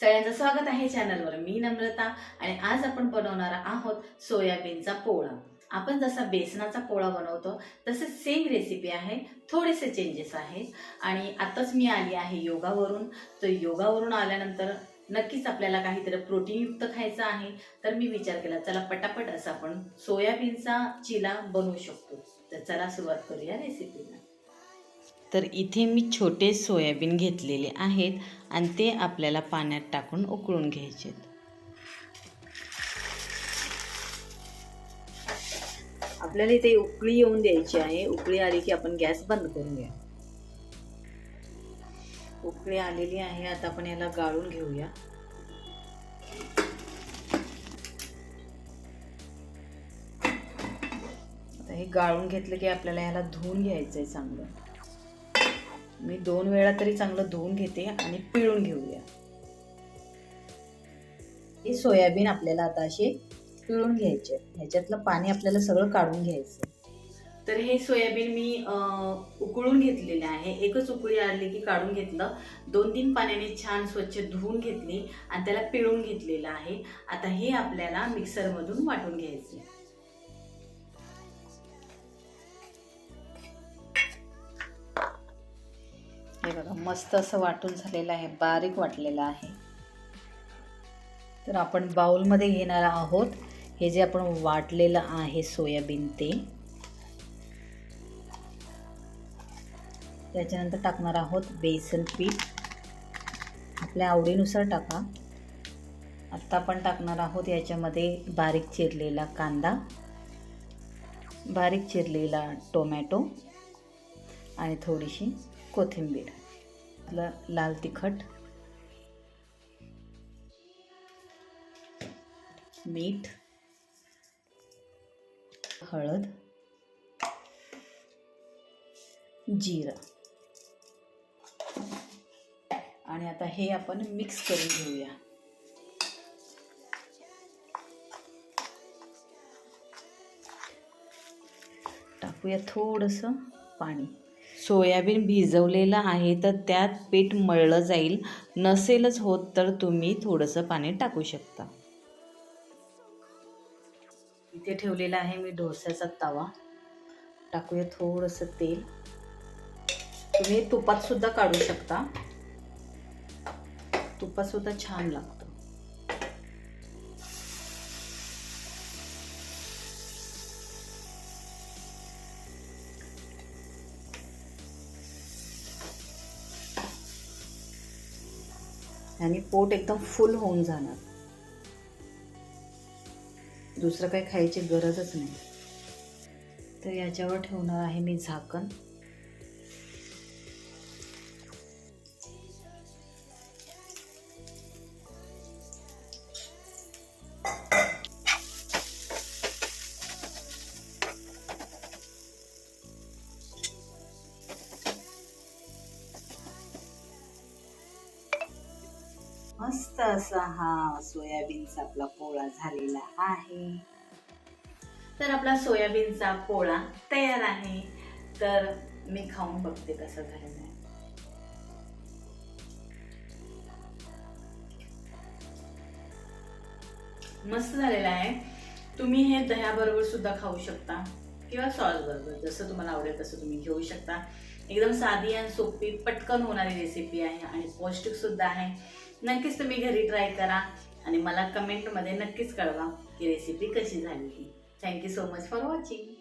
सगळ्यांचं स्वागत आहे चॅनलवर मी नम्रता आणि आज आपण बनवणार आहोत सोयाबीनचा पोळा. आपण जसा बेसनाचा पोळा बनवतो तसे सेम रेसिपी आहे थोडेसे चेंजेस आहेत आणि आताच मी आली आहे योगावरून. तर योगावरून आल्यानंतर नक्कीच आपल्याला काहीतरी प्रोटीनयुक्त खायचं आहे. तर मी विचार केला चला पटापट असं आपण सोयाबीनचा चिला बनवू शकतो. तर चला सुरुवात करूया रेसिपीला तर इथे मी छोटे सोयाबीन घेतलेले आहेत आणि ते आपल्याला पाण्यात टाकून उकळून घ्यायचे आपल्याला इथे उकळी येऊन द्यायची आहे. उकळी आली की आपण गॅस बंद करून घ्या. उकळी आलेली आहे. आता आपण याला गाळून घेऊया. आता हे गाळून घेतलं की आपल्याला याला धुवून घ्यायचं आहे चांगलं. मी दोन वेळा तरी चांगलं धुवून घेते आणि पिळून घेऊया. हे सोयाबीन आपल्याला आता असे पिळून घ्यायचे. ह्याच्यातलं पाणी आपल्याला सगळं काढून घ्यायचं. तर हे सोयाबीन मी उकळून घेतलेले आहे. एकच उकळी आली की काढून घेतलं. दोन तीन पाण्याने छान स्वच्छ धुवून घेतली आणि त्याला पिळून घेतलेलं आहे. आता हे आपल्याला मिक्सरमधून वाटून घ्यायचे बघा मस्त असं वाटून झालेलं आहे बारीक वाटलेलं आहे. तर आपण बाउलमध्ये घेणार आहोत. हे जे आपण वाटलेलं आहे सोयाबीन ते. त्याच्यानंतर टाकणार आहोत बेसन पीठ. आपल्या आवडीनुसार टाका. आत्ता आपण टाकणार आहोत याच्यामध्ये बारीक चिरलेला कांदा बारीक चिरलेला टोमॅटो आणि थोडीशी कोथिंबीर. ल लाल तिखट मीठ हळद जिरं. आणि आता हे आपण मिक्स करून घेऊया. टाकूया थोडंसं पाणी. सोयाबीन भिजवलेलं आहे तर त्यात पीठ मळलं जाईल. नसेलच होत तर तुम्ही थोडंसं पाणी टाकू शकता. इथे ठेवलेला आहे मी डोस्याचा तवा. टाकूया थोडंसं तेल. तुम्ही तुपात सुद्धा काढू शकता. तुपात सुद्धा छान लागतं. आणि पोट एकदम फुल होऊन जाणार. दुसरं काही खायची गरजच नाही. तर याच्यावर ठेवणार आहे मी झाकण. मस्त असा हा सोयाबीनचा आपला पोळा झालेला आहे. तर आपला सोयाबीनचा पोळा तयार आहे. तर मी खाऊन बघते कसं झालेलं आहे. मस्त झालेला आहे. तुम्ही हे दह्याबरोबर सुद्धा खाऊ शकता. किंवा सॉस बरोबर जसं तुम्हाला आवडेल तसं तुम्ही घेऊ शकता. एकदम साधी आणि सोपी पटकन होणारी रेसिपी आहे आणि पौष्टिक सुद्धा आहे. नक्कीच तुम्ही घरी ट्राय करा आणि मला कमेंटमध्ये नक्कीच कळवा की रेसिपी कशी झाली thank you so much for watching